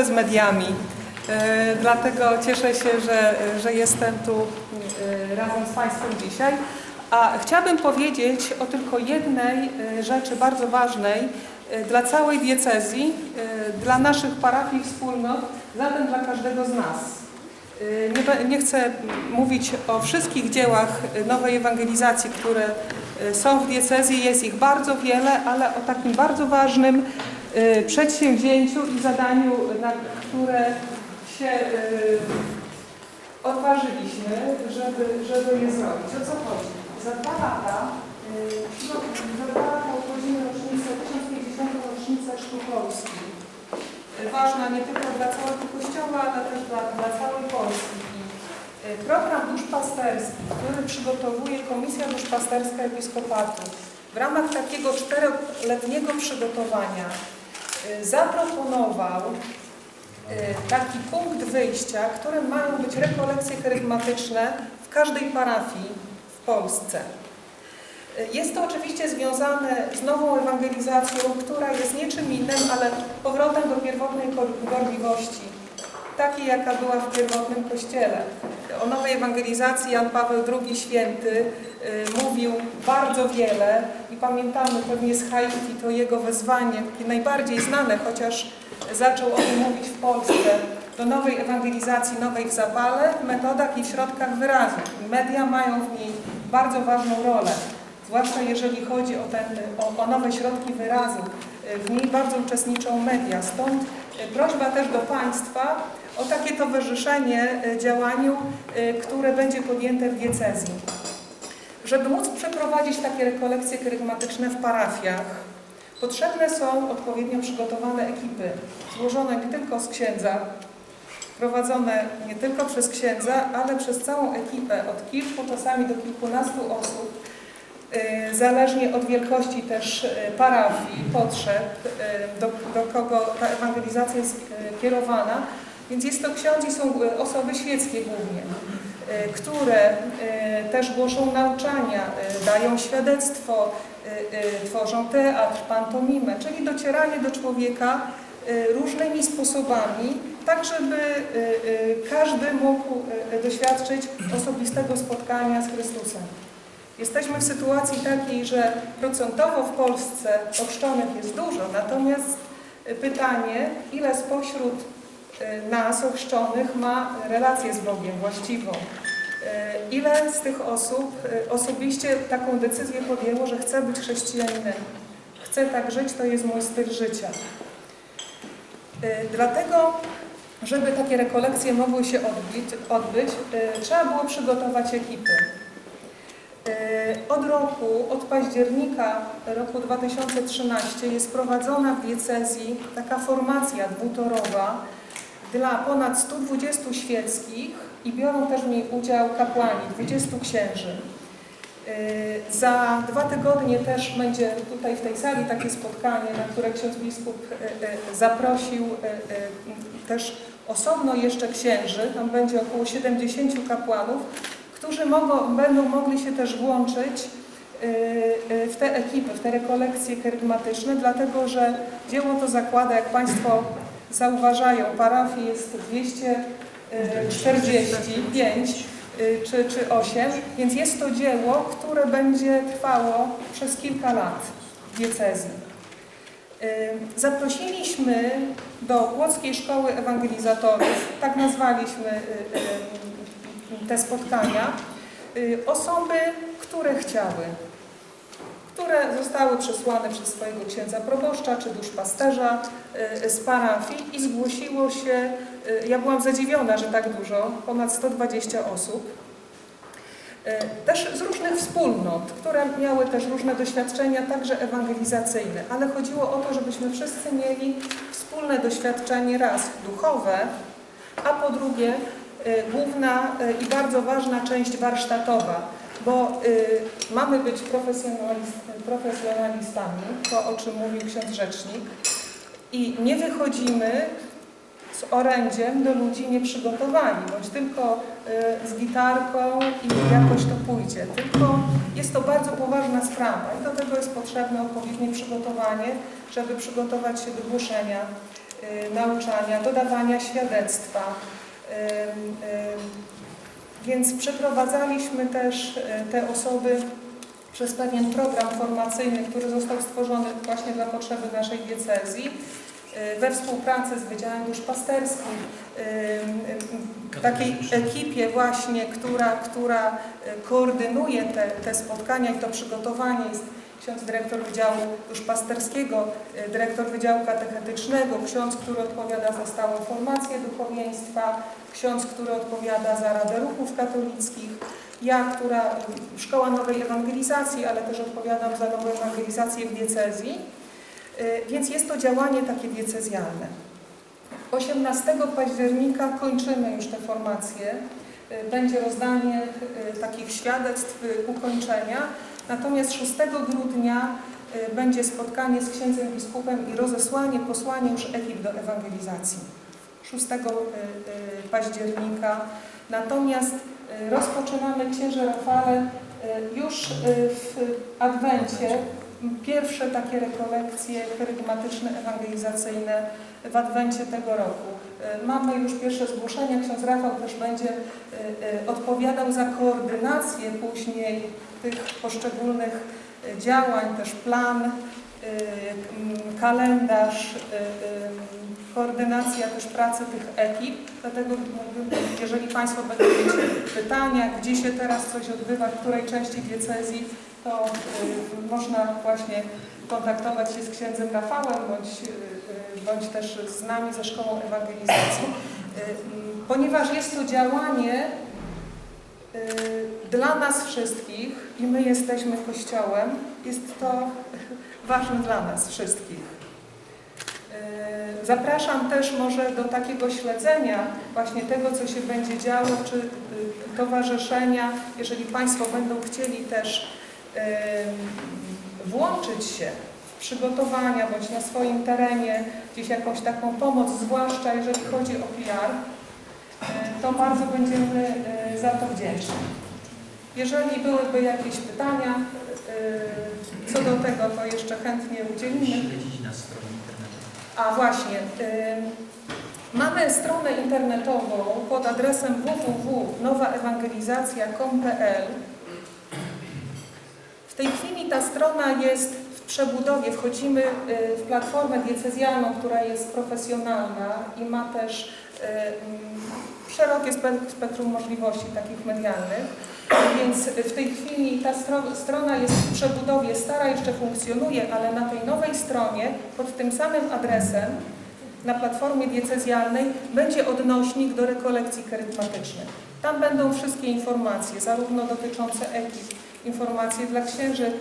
z mediami. E, Dlatego cieszę się, że, że jestem tu e, razem z Państwem dzisiaj. A chciałabym powiedzieć o tylko jednej e, rzeczy bardzo ważnej dla całej diecezji, dla naszych parafii, wspólnot, zatem dla każdego z nas. Nie, nie chcę mówić o wszystkich dziełach nowej ewangelizacji, które są w diecezji, jest ich bardzo wiele, ale o takim bardzo ważnym przedsięwzięciu i zadaniu, na które się e, odważyliśmy, żeby, żeby je zrobić. O co chodzi? Za dwa lata, e, za dwa lata obchodzimy rocznicę, 1050. rocznicę Szkół Polskich ważna nie tylko dla całego Kościoła, ale też dla, dla całej Polski. Program duszpasterski, który przygotowuje Komisja Duszpasterska Episkopatu w ramach takiego czteroletniego przygotowania zaproponował e, taki punkt wyjścia, którym mają być rekolekcje charyzmatyczne w każdej parafii w Polsce. Jest to oczywiście związane z nową ewangelizacją, która jest niczym innym, ale powrotem do pierwotnej gor- gorliwości, takiej jaka była w pierwotnym Kościele. O nowej ewangelizacji Jan Paweł II Święty y, mówił bardzo wiele i pamiętamy pewnie z Haiti to jego wezwanie, takie najbardziej znane, chociaż zaczął o tym mówić w Polsce, do nowej ewangelizacji, nowej w zapale, metodach i środkach wyrazu. Media mają w niej bardzo ważną rolę zwłaszcza jeżeli chodzi o, ten, o, o nowe środki wyrazu. W niej bardzo uczestniczą media. Stąd e, prośba też do Państwa o takie towarzyszenie e, działaniu, e, które będzie podjęte w diecezji. Żeby móc przeprowadzić takie rekolekcje kerygmatyczne w parafiach, potrzebne są odpowiednio przygotowane ekipy, złożone nie tylko z księdza, prowadzone nie tylko przez księdza, ale przez całą ekipę, od kilku czasami do kilkunastu osób, Y, zależnie od wielkości też parafii, potrzeb, do, do kogo ta ewangelizacja jest kierowana. Więc jest to ksiądz i są y, osoby świeckie głównie, y, które y, też głoszą nauczania, dają świadectwo, tworzą teatr, pantomimę, czyli docieranie do człowieka różnymi sposobami, tak żeby każdy mógł doświadczyć osobistego spotkania z Chrystusem. Jesteśmy w sytuacji takiej, że procentowo w Polsce ochrzczonych jest dużo, natomiast pytanie, ile spośród nas ochrzczonych ma relację z Bogiem właściwą? Y, Ile z tych osób y, osobiście taką decyzję podjęło, że chce być chrześcijaninem? Chcę tak żyć, to jest mój styl życia. Y, Dlatego, żeby takie rekolekcje mogły się odbyć, odbyć y, trzeba było przygotować ekipy. Od roku, od października roku 2013 jest prowadzona w diecezji taka formacja dwutorowa dla ponad 120 świeckich i biorą też niej udział kapłani, 20 księży. E, Za dwa tygodnie też będzie tutaj w tej sali takie spotkanie, na które ksiądz biskup e, e, zaprosił też osobno jeszcze księży, tam będzie około 70 kapłanów, którzy mogą, będą mogli się też włączyć y, y, w te ekipy, w te rekolekcje kerygmatyczne, dlatego że dzieło to zakłada, jak Państwo zauważają, parafii jest 245 y, czy, czy 8, więc jest to dzieło, które będzie trwało przez kilka lat w diecezji. Y, Zaprosiliśmy do Płockiej Szkoły Ewangelizatorów, tak nazwaliśmy y, te spotkania, osoby, które chciały, które zostały przesłane przez swojego księdza proboszcza czy duszpasterza y, z parafii i zgłosiło się, y, ja byłam zadziwiona, że tak dużo, ponad 120 osób. Y, Też z różnych wspólnot, które miały też różne doświadczenia, także ewangelizacyjne, ale chodziło o to, żebyśmy wszyscy mieli wspólne doświadczenie raz duchowe, a po drugie główna i bardzo ważna część warsztatowa, bo y, mamy być profesjonalist, profesjonalistami, to o czym mówił ksiądz rzecznik, i nie wychodzimy z orędziem do ludzi nieprzygotowani, bądź tylko y, z gitarką i jakoś to pójdzie. Tylko jest to bardzo poważna sprawa i do tego jest potrzebne odpowiednie przygotowanie, żeby przygotować się do głoszenia y, nauczania, dodawania świadectwa. Ym, ym, Więc przeprowadzaliśmy też y, te osoby przez pewien program formacyjny, który został stworzony właśnie dla potrzeby naszej diecezji y, we współpracy z Wydziałem Duszpasterskim, y, takiej ekipie właśnie, która, która koordynuje te, te spotkania i to przygotowanie jest ksiądz dyrektor Wydziału Duszpasterskiego, y, dyrektor Wydziału Katechetycznego, ksiądz, który odpowiada za stałą formację duchowieństwa, ksiądz, który odpowiada za Radę Ruchów Katolickich, ja, która y, Szkoła Nowej Ewangelizacji, ale też odpowiadam za nową ewangelizację w diecezji, Y, więc jest to działanie takie diecezjalne. 18 października kończymy już te formacje. Będzie rozdanie takich świadectw ukończenia. Natomiast 6 grudnia y, będzie spotkanie z księdzem biskupem i rozesłanie, posłanie już ekip do ewangelizacji. 6 y, y, października. Natomiast rozpoczynamy księże Rafale już w Adwencie pierwsze takie rekolekcje chrygmatyczne, ewangelizacyjne w Adwencie tego roku. Y, Mamy już pierwsze zgłoszenia, ksiądz Rafał też będzie y, y, odpowiadał za koordynację później tych poszczególnych działań, też plan, kalendarz, koordynacja też pracy tych ekip. Dlatego jeżeli Państwo będą mieć pytania, gdzie się teraz coś odbywa, w której części diecezji, to można właśnie kontaktować się z księdzem Rafałem bądź, bądź też z nami, ze Szkołą Ewangelizacji. Y, y, Ponieważ jest to działanie y, dla nas wszystkich i my jesteśmy Kościołem, jest to ważne dla nas wszystkich. Y, Zapraszam też może do takiego śledzenia właśnie tego, co się będzie działo, czy y, towarzyszenia, jeżeli Państwo będą chcieli też y, włączyć się przygotowania bądź na swoim terenie gdzieś jakąś taką pomoc, zwłaszcza jeżeli chodzi o PR, y, to bardzo będziemy y, za to wdzięczni. Jeżeli byłyby jakieś pytania y, co do tego, to jeszcze chętnie udzielimy. A właśnie, mamy stronę internetową pod adresem www.nowaewangelizacja.com.pl. W tej chwili ta strona jest przebudowie. Wchodzimy y, w platformę diecezjalną, która jest profesjonalna i ma też y, mm, szerokie spe- spektrum możliwości takich medialnych. Więc w tej chwili ta stro- strona jest w przebudowie, stara jeszcze funkcjonuje, ale na tej nowej stronie pod tym samym adresem na platformie diecezjalnej będzie odnośnik do rekolekcji kerygmatycznych. Tam będą wszystkie informacje, zarówno dotyczące ekip, informacje dla księży,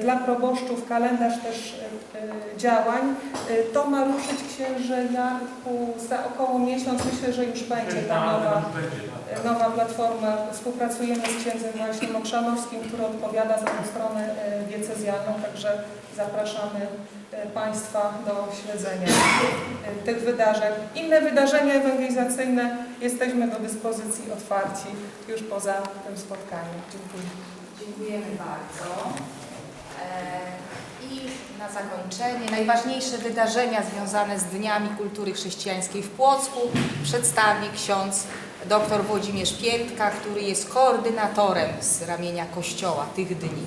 dla proboszczów, kalendarz też e, e, działań. E, To ma ruszyć księże Jarku za około miesiąc. Myślę, że już będzie ta nowa nowa platforma. Współpracujemy z księdzem właśnie Mokrzanowskim, który odpowiada za tę stronę e, diecezjalną, także zapraszamy e, Państwa do śledzenia e, tych wydarzeń. Inne wydarzenia ewangelizacyjne jesteśmy do dyspozycji otwarci już poza tym spotkaniem. Dziękuję. Dziękujemy bardzo. I na zakończenie najważniejsze wydarzenia związane z Dniami Kultury Chrześcijańskiej w Płocku przedstawi ksiądz dr Włodzimierz Piętka, który jest koordynatorem z ramienia Kościoła tych dni.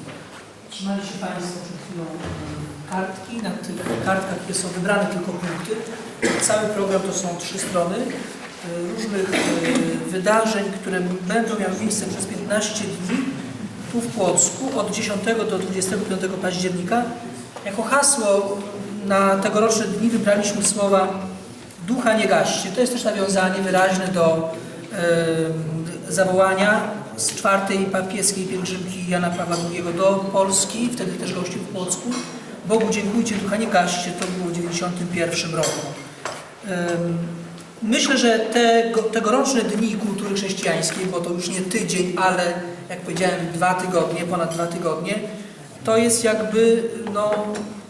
Otrzymaliście Państwo przed chwilą e, kartki. Na tych kartkach są wybrane tylko punkty. Cały program to są trzy strony e, różnych e, wydarzeń, które będą miały miejsce przez 15 dni tu w Płocku od 10 do 25 października. Jako hasło na tegoroczne dni wybraliśmy słowa Ducha nie gaście. To jest też nawiązanie wyraźne do e, zawołania z czwartej papieskiej pielgrzymki Jana Pawła II do Polski, wtedy też gościł w Płocku. Bogu dziękujcie, ducha nie gaście, to było w 1991 roku. Myślę, że te go- tegoroczne dni kultury chrześcijańskiej, bo to już nie tydzień, ale jak powiedziałem dwa tygodnie, ponad dwa tygodnie, to jest jakby no,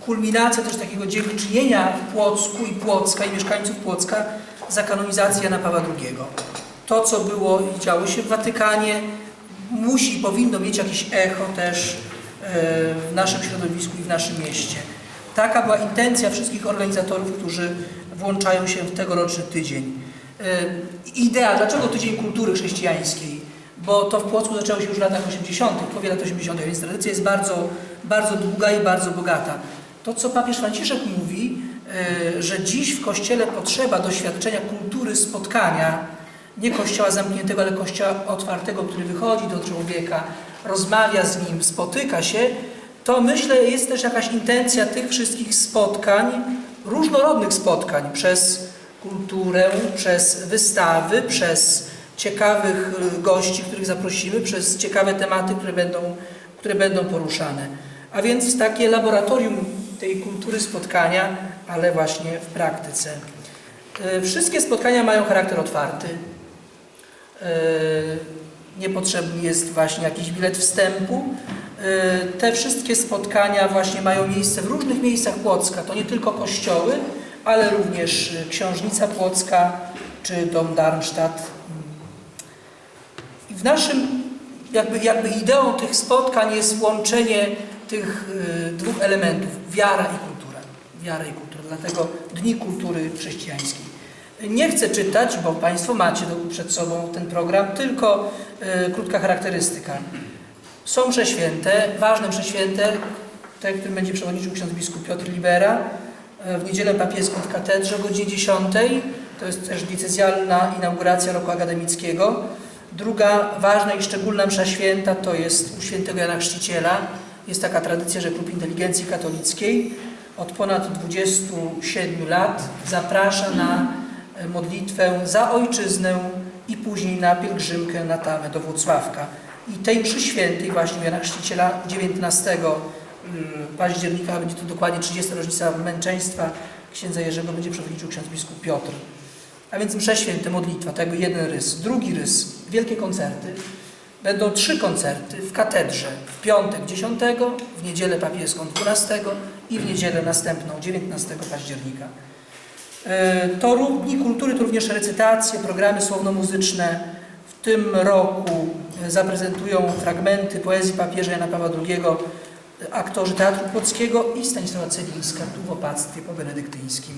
kulminacja też takiego dziękczynienia w Płocku i Płocka i mieszkańców Płocka za kanonizację Jana Pawła II. To, co było i działo się w Watykanie, musi i powinno mieć jakieś echo też e, w naszym środowisku i w naszym mieście. Taka była intencja wszystkich organizatorów, którzy włączają się w tegoroczny tydzień. E, Idea, dlaczego Tydzień Kultury Chrześcijańskiej? Bo to w Płocku zaczęło się już w latach 80., w połowie lat 80., więc tradycja jest bardzo, bardzo długa i bardzo bogata. To, co papież Franciszek mówi, e, że dziś w Kościele potrzeba doświadczenia kultury spotkania, nie Kościoła zamkniętego, ale Kościoła otwartego, który wychodzi do człowieka, rozmawia z nim, spotyka się, to myślę jest też jakaś intencja tych wszystkich spotkań, różnorodnych spotkań przez kulturę, przez wystawy, przez ciekawych y, gości, których zaprosimy, przez ciekawe tematy, które będą, które będą poruszane. A więc takie laboratorium tej kultury spotkania, ale właśnie w praktyce. Y, Wszystkie spotkania mają charakter otwarty. Y, Niepotrzebny jest właśnie jakiś bilet wstępu. Te wszystkie spotkania właśnie mają miejsce w różnych miejscach Płocka. To nie tylko kościoły, ale również Książnica Płocka czy Dom Darmstadt. W naszym, jakby, jakby ideą tych spotkań jest łączenie tych y, dwóch elementów, wiara i kultura. Wiara i kultura, dlatego Dni Kultury Chrześcijańskiej. Nie chcę czytać, bo Państwo macie przed sobą ten program, tylko y, krótka charakterystyka. Są msze święte, ważne msze święte, te, którym będzie przewodniczył ksiądz biskup Piotr Libera, e, w niedzielę papieską w katedrze o godzinie 10. To jest też diecezjalna inauguracja roku akademickiego. Druga ważna i szczególna msza święta to jest u świętego Jana Chrzciciela. Jest taka tradycja, że Klub Inteligencji Katolickiej od ponad 27 lat zaprasza na e, modlitwę za ojczyznę i później na pielgrzymkę na Tamę do Włocławka. I tej mszy świętej właśnie Jana Chrzciciela 19 mm, października, będzie to dokładnie 30. rocznica męczeństwa księdza Jerzego, będzie przewodniczył ksiądz biskup Piotr. A więc msze święte, modlitwa, to jakby jeden rys. Drugi rys, wielkie koncerty. Będą trzy koncerty w katedrze w piątek 10, w niedzielę papieską 12 i w niedzielę następną 19 października. E, To Dni Kultury to również recytacje, programy słowno-muzyczne. W tym roku e, zaprezentują fragmenty poezji papieża Jana Pawła II, e, aktorzy Teatru Płockiego i Stanisława Celińska tu w opactwie po benedyktyńskim.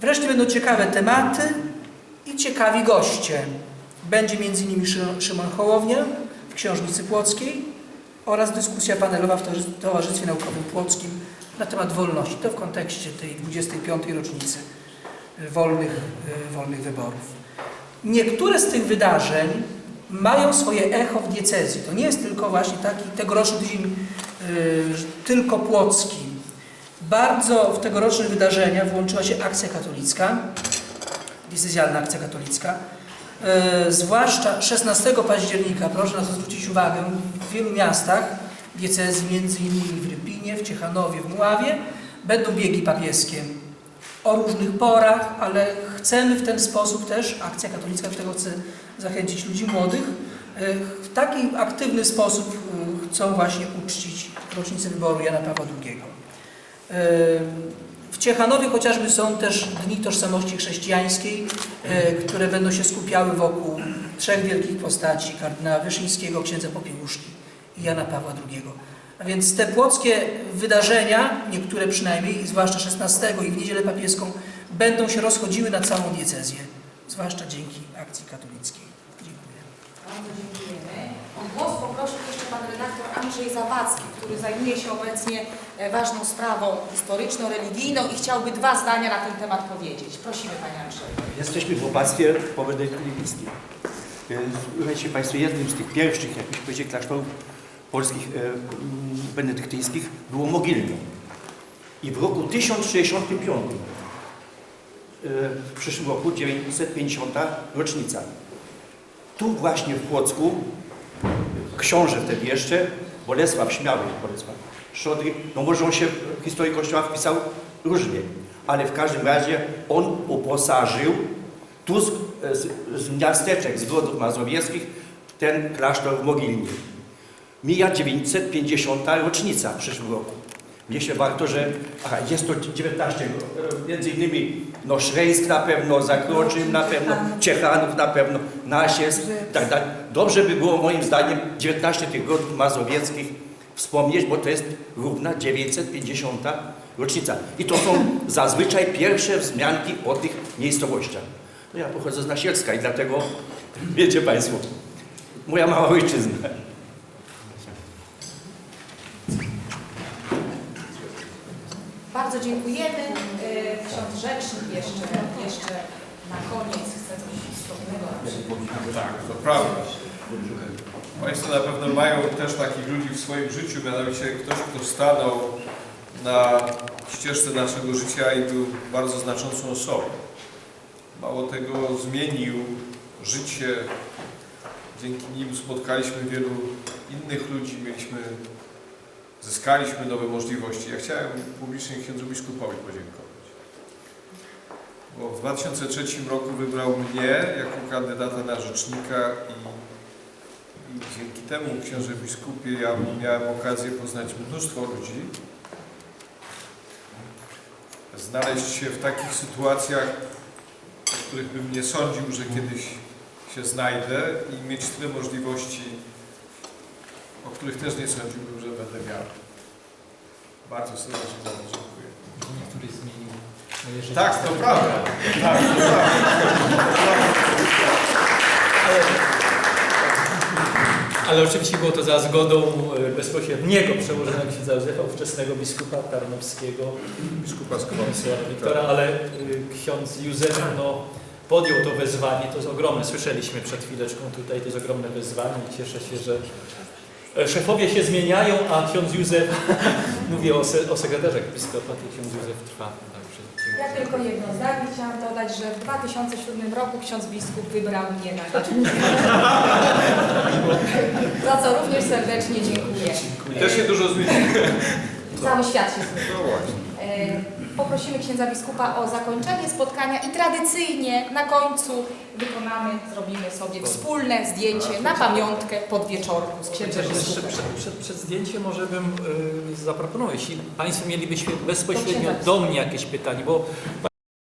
Wreszcie będą ciekawe tematy i ciekawi goście. Będzie m.in. Szy- Szymon Hołownia w Książnicy Płockiej oraz dyskusja panelowa w Towarzy- Towarzystwie Naukowym Płockim na temat wolności. To w kontekście tej 25. rocznicy y, wolnych, y, wolnych wyborów. Niektóre z tych wydarzeń mają swoje echo w diecezji. To nie jest tylko właśnie taki tegoroczny tydzień y, tylko płocki. Bardzo w tegoroczne wydarzenia włączyła się akcja katolicka, diecezjalna akcja katolicka. E, zwłaszcza 16 października, proszę na to zwrócić uwagę, w wielu miastach diecezji, między innymi w Rypinie, w Ciechanowie, w Mławie, będą biegi papieskie o różnych porach, ale chcemy w ten sposób też, akcja katolicka do tego chce zachęcić ludzi młodych, e, w taki aktywny sposób e, chcą właśnie uczcić rocznicę wyboru Jana Pawła II. W Ciechanowie chociażby są też Dni Tożsamości Chrześcijańskiej, e, które będą się skupiały wokół trzech wielkich postaci, kardynała Wyszyńskiego, księdza Popiełuszki i Jana Pawła II. A więc te płockie wydarzenia, niektóre przynajmniej, zwłaszcza 16 i w Niedzielę Papieską, będą się rozchodziły na całą diecezję, zwłaszcza dzięki akcji katolickiej. Dziękuję. Bardzo dziękujemy. O głos poprosił jeszcze pan redaktor Andrzej Zawadzki, który zajmuje się obecnie ważną sprawą historyczną, religijną i chciałby dwa zdania na ten temat powiedzieć. Prosimy panie Andrzeju. Jesteśmy w opactwie pobenedyktyńskim. Słuchajcie Państwo, jednym z tych pierwszych, jak już powiedzieć, klasztorów polskich e, mm, benedyktyńskich było Mogilno. I w roku 1065, e, w przyszłym roku 950 rocznica. Tu właśnie w Płocku książę wtedy jeszcze, Bolesław Śmiały, Bolesław Szodry, no może on się w historii Kościoła wpisał różnie, ale w każdym razie on uposażył tu z, z, z miasteczek, z Mazowieckich ten klasztor w Mogilnie. Mija 950. rocznica w przyszłym roku. Mnie się warto, że aha, jest to 19, e, między innymi no Szrejsk na pewno, Zakroczym na pewno, Ciechanów na pewno, Nasiec, tak dalej. Dobrze by było moim zdaniem 19 tych grodów mazowieckich wspomnieć, bo to jest równa 950 rocznica. I to są zazwyczaj pierwsze wzmianki o tych miejscowościach. No ja pochodzę z Nasielska i dlatego, wiecie Państwo, moja mała ojczyzna. Bardzo dziękujemy. E, Ksiądz Rzecznik jeszcze, jeszcze na koniec chce coś przekazać. Tak, to prawda. Państwo na pewno mają też takich ludzi w swoim życiu, mianowicie ktoś, kto stanął na ścieżce naszego życia i był bardzo znaczącą osobą. Mało tego, zmienił życie. Dzięki nim spotkaliśmy wielu innych ludzi, mieliśmy, zyskaliśmy nowe możliwości. Ja chciałem publicznie księdzu biskupowi podziękować. Bo w 2003 roku wybrał mnie jako kandydata na rzecznika i, i dzięki temu książę biskupie ja miałem okazję poznać mnóstwo ludzi, znaleźć się w takich sytuacjach, w których bym nie sądził, że kiedyś się znajdę i mieć tyle możliwości, o których też nie sądziłbym, że będę miał. Bardzo serdecznie za to dziękuję. Niektóry zmienił moje życie. Tak, to prawda. Tak, to prawda. Ale oczywiście było to za zgodą e, bezpośredniego przełożonego księdza Józefa, ówczesnego biskupa tarnowskiego, Biskupa z komisarza Wiktora, ale y, ksiądz Józef no, podjął to wezwanie, to jest ogromne, słyszeliśmy przed chwileczką tutaj, to jest ogromne wyzwanie i cieszę się, że e, szefowie się zmieniają, a ksiądz Józef, mówię o, se, o sekretarzach episkopatu, ksiądz Józef trwa. Ja tylko jedno zdanie chciałam dodać, że w 2007 roku ksiądz biskup wybrał mnie na. Za co również serdecznie dziękuję. Też się dużo zmieniło. Cały świat się zmienił. Poprosimy księdza biskupa o zakończenie spotkania i tradycyjnie na końcu wykonamy, zrobimy sobie wspólne zdjęcie na pamiątkę pod wieczorku z księdzem jeszcze biskupem. przed, przed, przed zdjęciem może bym y, zaproponował, jeśli Państwo mielibyście bezpośrednio do mnie jakieś pytanie, bo